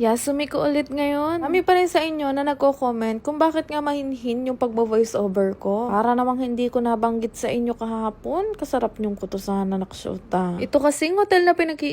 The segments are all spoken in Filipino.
Yasumi ko ulit ngayon. Kami pa rin sa inyo na nagko-comment kung bakit nga mahinhin yung pagbo-voice over ko. Para namang hindi ko nabanggit sa inyo kahapon, kasarap niyong kutusan na naksyota. Ito kasing hotel na pinag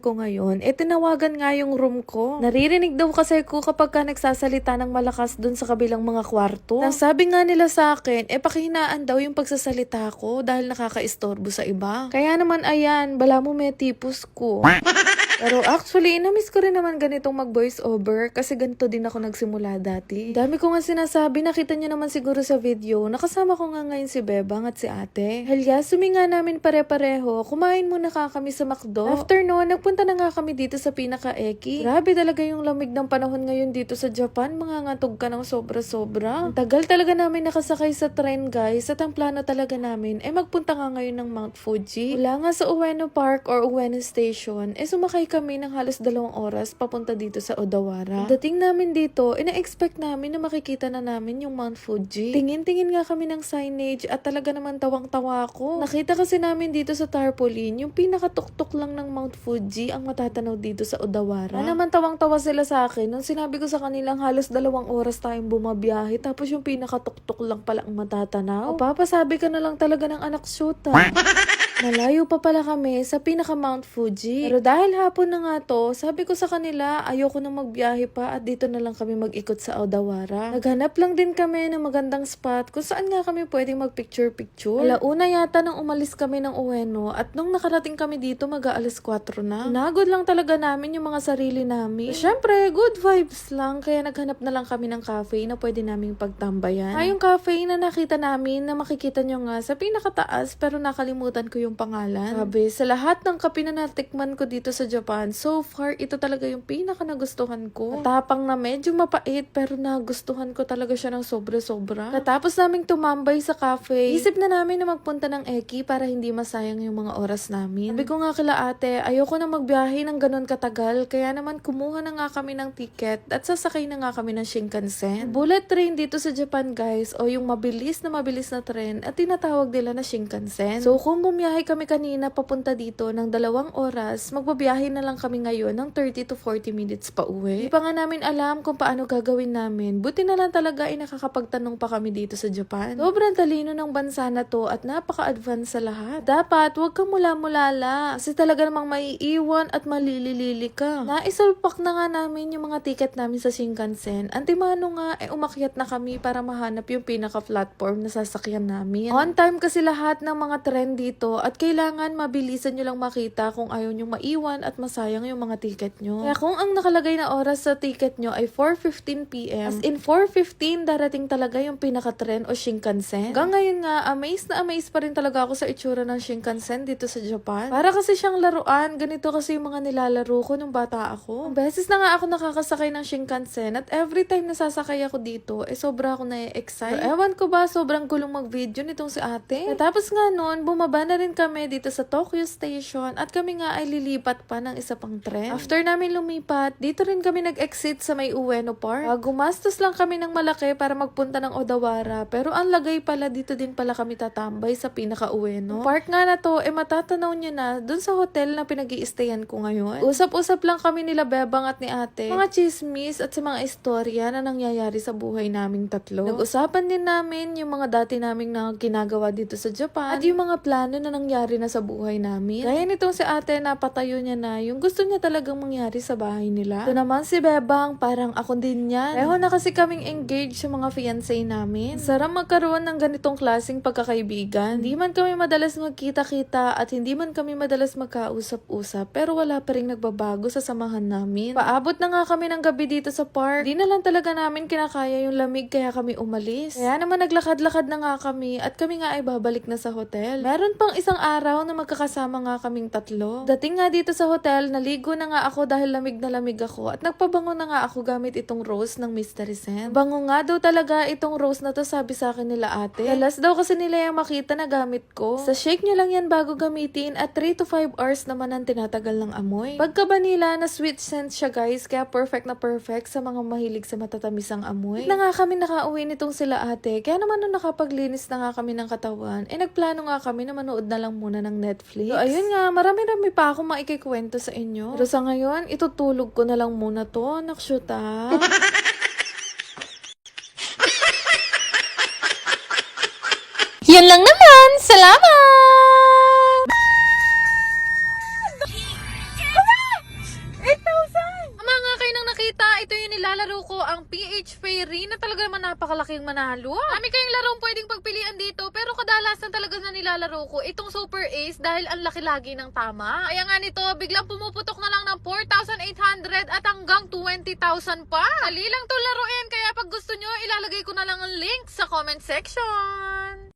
ko ngayon, eh tinawagan nga yung room ko. Naririnig daw kasi ko kapag ka nagsasalita ng malakas dun sa kabilang mga kwarto. Nang sabi nga nila sa akin, eh pakihinaan daw yung pagsasalita ko dahil nakaka-istorbo sa iba. Kaya naman ayan, bala mo may tipos ko. Pero actually, namiss ko rin naman ganitong mag-voice over kasi ganito din ako nagsimula dati. Dami ko nga sinasabi, nakita niyo naman siguro sa video, nakasama ko nga ngayon si Bebang at si ate. Helya, suminga namin pare-pareho, kumain muna ka kami sa McDo. After noon, nagpunta na nga kami dito sa pinaka-eki. Grabe talaga yung lamig ng panahon ngayon dito sa Japan, mga ngatog ka ng sobra-sobra. Tagal talaga namin nakasakay sa train guys, at ang plano talaga namin, eh magpunta nga ngayon ng Mount Fuji. Wala nga sa Ueno Park or Ueno Station, eh sumakay kami ng halos dalawang oras papunta dito sa Odawara. Dating namin dito, ina-expect namin na makikita na namin yung Mount Fuji. Tingin-tingin nga kami ng signage at talaga naman tawang-tawa ako. Nakita kasi namin dito sa tarpaulin, yung pinakatuktok lang ng Mount Fuji ang matatanaw dito sa Odawara. Na naman tawang-tawa sila sa akin nung sinabi ko sa kanilang halos dalawang oras tayong bumabiyahe tapos yung pinakatuktok lang pala ang matatanaw. O papasabi ka na lang talaga ng anak shoota. Malayo pa pala kami sa pinaka Mount Fuji. Pero dahil hapon na nga to, sabi ko sa kanila ayoko na magbiyahe pa at dito na lang kami mag-ikot sa Odawara. Naghanap lang din kami ng magandang spot kung saan nga kami pwedeng mag-picture-picture. Alauna yata nang umalis kami ng Ueno at nung nakarating kami dito mag-aalas 4 na. Inagod lang talaga namin yung mga sarili namin. Siyempre, good vibes lang kaya naghanap na lang kami ng cafe na pwede naming pagtambayan. Ah, yung cafe na nakita namin na makikita nyo nga sa pinakataas pero nakalimutan ko yung pangalan. Sabi, sa lahat ng kape na natikman ko dito sa Japan, so far, ito talaga yung pinaka nagustuhan ko. Matapang na medyo mapait, pero nagustuhan ko talaga siya ng sobra-sobra. Natapos naming tumambay sa cafe, isip na namin na magpunta ng Eki para hindi masayang yung mga oras namin. Sabi ko nga kila ate, ayoko na magbiyahe ng ganun katagal, kaya naman kumuha na nga kami ng ticket at sasakay na nga kami ng Shinkansen. Bullet train dito sa Japan guys, o yung mabilis na mabilis na train at tinatawag nila na Shinkansen. So kung bumiyahe kami kanina papunta dito ng dalawang oras, magbabiyahe na lang kami ngayon ng 30 to 40 minutes pa uwi. Di pa nga namin alam kung paano gagawin namin. Buti na lang talaga ay nakakapagtanong pa kami dito sa Japan. Sobrang talino ng bansa na to at napaka-advance sa lahat. Dapat huwag kang mula-mulala kasi talaga namang maiiwan at malililili ka. Naisulpak na nga namin yung mga ticket namin sa Shinkansen. Antimano nga, eh umakyat na kami para mahanap yung pinaka-platform na sasakyan namin. On time kasi lahat ng mga tren dito at kailangan mabilisan nyo lang makita kung ayaw nyo maiwan at masayang yung mga ticket nyo. Kaya kung ang nakalagay na oras sa ticket nyo ay 4.15pm, as in 4.15 darating talaga yung pinaka-tren o Shinkansen. Hanggang ngayon nga, amazed na amazed pa rin talaga ako sa itsura ng Shinkansen dito sa Japan. Para kasi siyang laruan, ganito kasi yung mga nilalaro ko nung bata ako. Beses na nga ako nakakasakay ng Shinkansen at every time nasasakay ako dito, eh sobra ako na-excite. Ewan ko ba, sobrang gulong mag-video nitong si ate. Tapos nga noon, bumaba na rin kami dito sa Tokyo Station at kami nga ay lilipat pa ng isa pang tren. After namin lumipat, dito rin kami nag-exit sa may Ueno Park. Ah, gumastos lang kami ng malaki para magpunta ng Odawara pero ang lagay pala dito din pala kami tatambay sa pinaka-Ueno. Park nga na to, eh matatanaw nyo na dun sa hotel na pinag iistayan ko ngayon. Usap-usap lang kami nila Bebang at ni ate. Mga chismis at sa mga istorya na nangyayari sa buhay naming tatlo. Nag-usapan din namin yung mga dati naming na ginagawa dito sa Japan at yung mga plano na nangyari na sa buhay namin. Gaya nitong si ate, napatayo niya na yung gusto niya talagang mangyari sa bahay nila. Ito naman si Bebang, parang ako din yan. Reho na kasi kaming engaged sa mga fiancé namin. Sarap magkaroon ng ganitong klaseng pagkakaibigan. Hindi man kami madalas magkita-kita at hindi man kami madalas magkausap-usap pero wala pa rin nagbabago sa samahan namin. Paabot na nga kami ng gabi dito sa park. Di na lang talaga namin kinakaya yung lamig kaya kami umalis. Kaya naman naglakad-lakad na nga kami at kami nga ay babalik na sa hotel. Meron pang isang araw na magkakasama nga kaming tatlo. Dating nga dito sa hotel, naligo na nga ako dahil lamig na lamig ako at nagpabango na nga ako gamit itong rose ng Mystery Scent. Bango nga daw talaga itong rose na to sabi sa akin nila ate. Dalas daw kasi nila yung makita na gamit ko. Sa shake nyo lang yan bago gamitin at 3 to 5 hours naman ang tinatagal ng amoy. Pagka vanilla na sweet scent siya guys, kaya perfect na perfect sa mga mahilig sa matatamis ang amoy. Na nga kami nakauwi nitong sila ate, kaya naman nung nakapaglinis na nga kami ng katawan, eh nagplano nga kami na manood na lang muna ng Netflix. So, ayun nga, marami-rami pa akong maikikwento sa inyo. Pero sa ngayon, itutulog ko na lang muna to, nakshuta. Yan lang naman. Salamat! Nilalaro ko, ang PH Fairy na talaga naman napakalaking manalo. Kami kayong larong pwedeng pagpilian dito, pero kadalasan talaga na nilalaro ko itong Super Ace dahil ang laki lagi ng tama. Kaya nga nito, biglang pumuputok na lang ng 4,800 at hanggang 20,000 pa. Dali lang to laruin, kaya pag gusto nyo, ilalagay ko na lang ang link sa comment section.